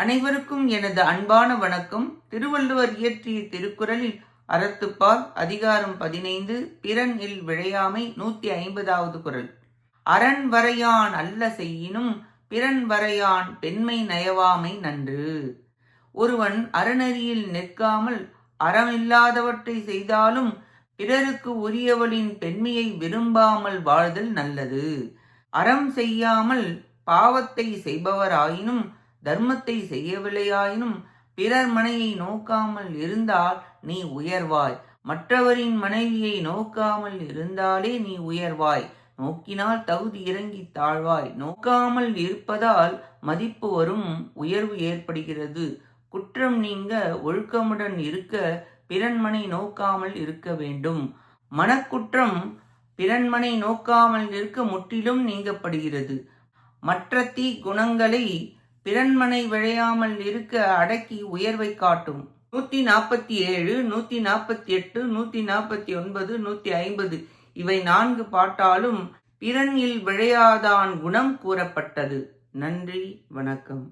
அனைவருக்கும் எனது அன்பான வணக்கம். திருவள்ளுவர் இயற்றிய திருக்குறளில் அறத்துப்பால் அதிகாரம் பதினைந்து பிறன் இல் விழையாமை நூத்தி ஐம்பதாவது குரல். அரண் வரையான் அல்ல செய்யினும் பிறன் வரையான் பெண்மை நயவாமை நன்று. ஒருவன் அறநெறியில் நிற்காமல் அறமில்லாதவற்றை செய்தாலும் பிறருக்கு உரியவளின் பெண்மையை விரும்பாமல் வாழ்தல் நல்லது. அறம் செய்யாமல் பாவத்தை செய்பவராயினும் தர்மத்தை செய்யவில்லையாயினும் பிறர் மனையை நோக்காமல் இருந்தால் நீ உயர்வாய். மற்றவரின் மனைவியை நோக்காமல் இருந்தாலே நீ உயர்வாய். நோக்கினால் தகுதி இறங்கி தாழ்வாய். நோக்காமல் இருப்பதால் மதிப்பு வரும் உயர்வு ஏற்படுகிறது. குற்றம் நீங்க ஒழுக்கமுடன் இருக்க பிறன்மனை நோக்காமல் இருக்க வேண்டும். மனக்குற்றம் பிறன்மனை நோக்காமல் இருக்க முற்றிலும் நீங்கப்படுகிறது. மற்ற தீ குணங்களை பிறன்மனை விழையாமல் இருக்க அடக்கி உயர்வை காட்டும். நூத்தி நாற்பத்தி ஏழு நூத்தி நாற்பத்தி எட்டு நூத்தி நாற்பத்தி ஒன்பது நூத்தி ஐம்பது இவை நான்கு பாட்டாலும் பிறனில் விழையாதான் குணம் கூறப்பட்டது. நன்றி வணக்கம்.